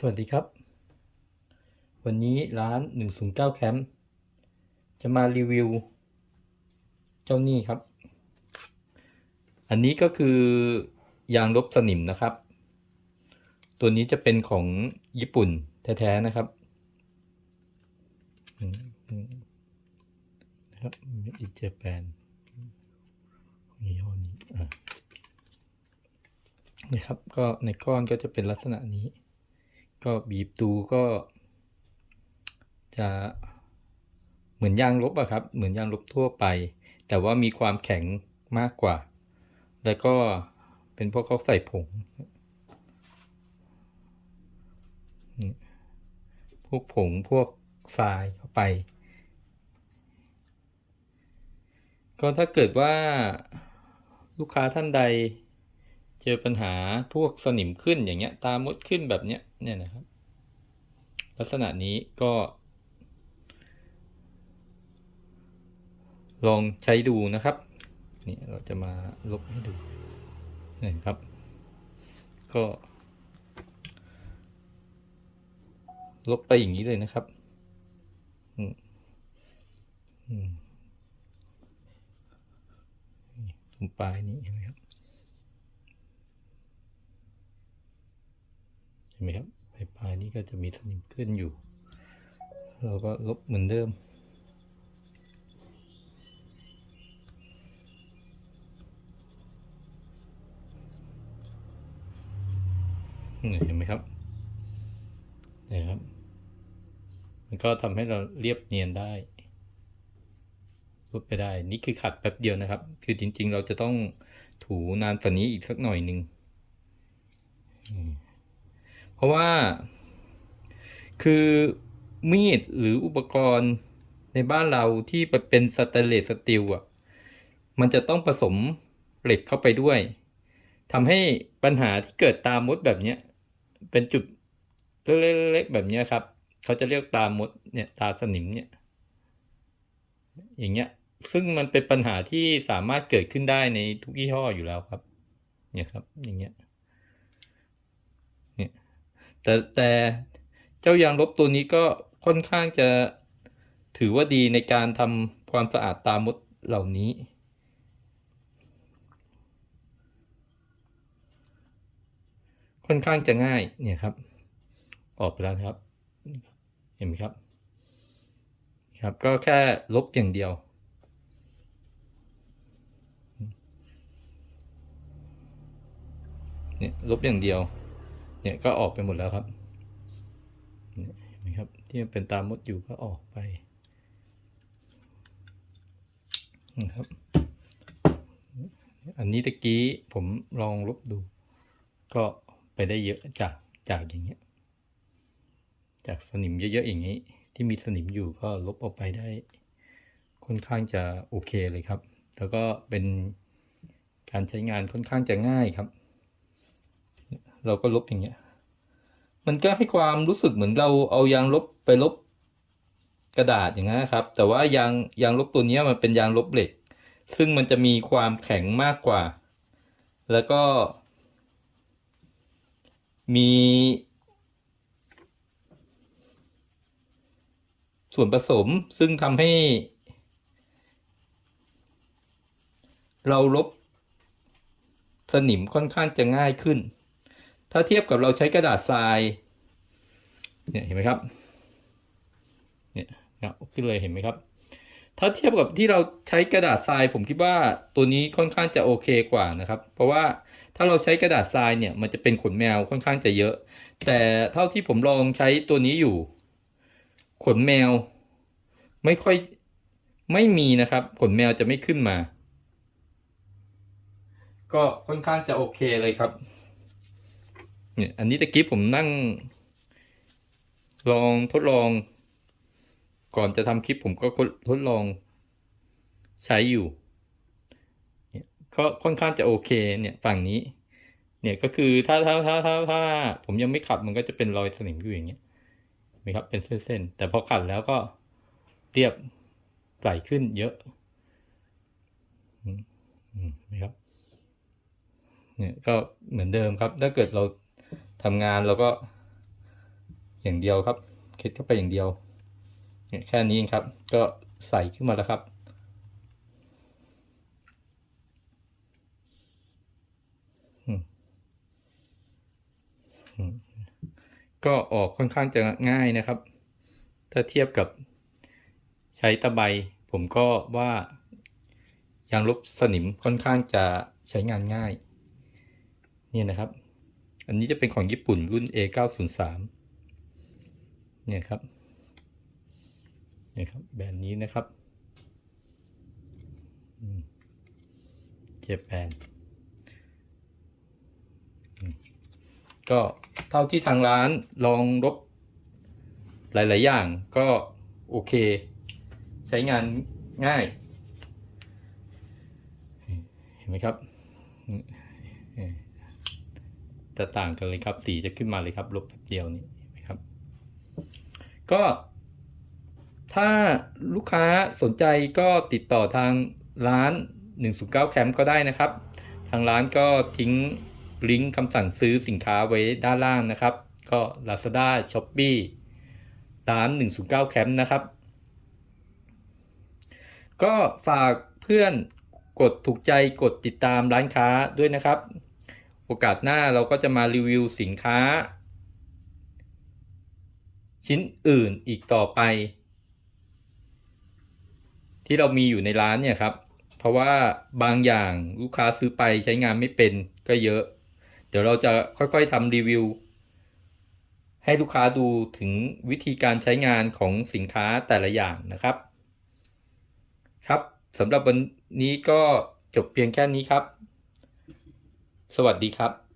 สวัสดีครับ วันนี้ร้าน 109 แคมป์จะมารีวิว เจ้านี่ครับ อันนี้ก็คือยางลบสนิมนะครับ ตัวนี้จะเป็นของญี่ปุ่นแท้ๆนะครับอืมอืมนะครับอิจแปนยี่ห้อนี้อ่นี่ครับก็ในก้อนก็จะเป็นลักษณะนี้ ก็บีบดูก็ จะเหมือนยางลบอะครับ เหมือนยางลบทั่วไป แต่ว่ามีความแข็งมากกว่า แล้วก็เป็นพวกเขาใส่ผง พวกผงพวกทรายเข้าไป ก็ถ้าเกิดว่าลูกค้าท่านใด เจอปัญหาพวกสนิมขึ้นอย่างเงี้ย ตามดขึ้นแบบเนี้ย เนี่ยนะครับ ลักษณะนี้ก็ ลองใช้ดูนะครับ นี่เราจะมาลบให้ดูนี่ครับ ก็ ลบไปอย่างนี้เลยนะครับอืมอืมตรงปลายนี้เห็นไหมครับ เห็นไหมครับปลายปลายนี้ก็จะมีสนิมขึ้นอยู่ เราก็ลบเหมือนเดิม เห็นไหมครับนี่ครับ มันก็ทำให้เราเรียบเนียนได้ลบไปได้ นี่คือขัดแป๊บเดียวนะครับ คือจริงๆ เราจะต้องถูนานฝันนี้อีกสักหน่อยหนึ่งอืม เพราะว่าคือมีดหรืออุปกรณ์ในบ้านเราที่เป็นสแตนเลสสตีลอะ มันจะต้องผสมเหล็กเข้าไปด้วยทำให้ปัญหาที่เกิดตามมดแบบเนี้ย เป็นจุดเล็กๆแบบเนี้ยครับ เขาจะเรียกตามดเนี่ยตาสนิมเนี่ย อย่างเงี้ย ซึ่งมันเป็นปัญหาที่สามารถเกิดขึ้นได้ในทุกยี่ห้ออยู่แล้วครับ เนี่ยครับ อย่างเงี้ย แต่แต่เจ้ายางลบตัวนี้ก็ค่อนข้างจะถือว่าดีในการทำความสะอาดตามมดเหล่านี้ ค่อนข้างจะง่ายเนี่ยครับ ออกไปแล้วครับ เห็นไหมครับ ครับก็แค่ลบอย่างเดียวเนี่ยลบอย่างเดียว เนี่ยก็ออกไปหมดแล้วครับเห็นไหมครับที่มันเป็นตามมดอยู่ก็ออกไปนะครับ อันนี้ตะกี้ผมลองลบดู ก็ไปได้เยอะจากจากอย่างเงี้ย จากสนิมเยอะๆอย่างนี้ ที่มีสนิมอยู่ก็ลบออกไปได้ ค่อนข้างจะโอเคเลยครับ แล้วก็เป็นการใช้งานค่อนข้างจะง่ายครับ เราก็ลบอย่างเงี้ย มันก็ให้ความรู้สึกเหมือนเราเอายางลบไปลบกระดาษอย่างนั้นครับ แต่ว่ายางยางลบตัวนี้มันเป็นยางลบเหล็ก ซึ่งมันจะมีความแข็งมากกว่า แล้วก็ มี ส่วนผสมซึ่งทำให้ เราลบสนิมค่อนข้างจะง่ายขึ้น ถ้าเทียบกับเราใช้กระดาษทราย เนี่ยเห็นไหมครับ เนี่ยเงาขึ้นเลยเห็นไหมครับ ถ้าเทียบกับที่เราใช้กระดาษทราย ผมคิดว่าตัวนี้ค่อนข้างจะโอเคกว่านะครับ เพราะว่าถ้าเราใช้กระดาษทรายเนี่ยมันจะเป็นขนแมวค่อนข้างจะเยอะ แต่เท่าที่ผมลองใช้ตัวนี้อยู่ ขนแมว ไม่ค่อยไม่มีนะครับ ขนแมวจะไม่ขึ้นมา ก็ค่อนข้างจะโอเคเลยครับ เนี่ยอันนี้ตะกี้ผมนั่ง ลองทดลอง ก่อนจะทำคลิปผมก็ทดลองใช้อยู่เนี่ยก็ค่อนข้างจะโอเคเนี่ยฝั่งนี้ เนี่ยก็คือถ้าถ้าถ้าถ้าถ้าผมยังไม่ขัดมันก็จะเป็นรอยสนิมอยู่อย่างเงี้ยนไหมครับเป็นเส้นๆแต่พอขัดแล้วก็เรียบใสขึ้นเยอะนะครับเนี่ยก็เหมือนเดิมครับ ถ้าเกิดเรา ทำงานเราก็ อย่างเดียวครับ คลิกเข้าไปอย่างเดียวเนี่ยแค่นี้เองครับ ก็ใส่ขึ้นมาแล้วครับ ก็ออกค่อนข้างจะง่ายนะครับ ถ้าเทียบกับใช้ตะไบผมก็ว่ายางลบสนิมค่อนข้างจะใช้งานง่าย นี่นะครับ อันนี้จะเป็นของญี่ปุ่นรุ่น A903 เนี่ยครับเนี่ยครับแบรนด์นี้นะครับเจแปนก็เท่าที่ทางร้านลองลบหลาย ๆ อย่างก็โอเค ใช้งานง่าย เห็นไหมครับ จะต่างกันเลยครับ สีจะขึ้นมาเลยครับ ลบแป๊บเดียวนี้เห็นไหมครับ ก็ถ้าลูกค้าสนใจก็ติดต่อทางร้าน 109 แคมป์ก็ได้นะครับ ทางร้านก็ทิ้งลิงก์คำสั่งซื้อสินค้าไว้ด้านล่างนะครับ ก็ Lazada Shopee ร้าน 109 แคมป์นะครับ ก็ฝากเพื่อนกดถูกใจกดติดตามร้านค้าด้วยนะครับ โอกาสหน้าเราก็จะมารีวิวสินค้า ชิ้นอื่นอีกต่อไป ที่เรามีอยู่ในร้านเนี่ยครับ เพราะว่าบางอย่างลูกค้าซื้อไปใช้งานไม่เป็นก็เยอะ เดี๋ยวเราจะค่อยๆทำรีวิว ให้ลูกค้าดูถึงวิธีการใช้งานของสินค้าแต่ละอย่างนะครับ ครับสำหรับวันนี้ก็จบเพียงแค่นี้ครับ สวัสดีครับ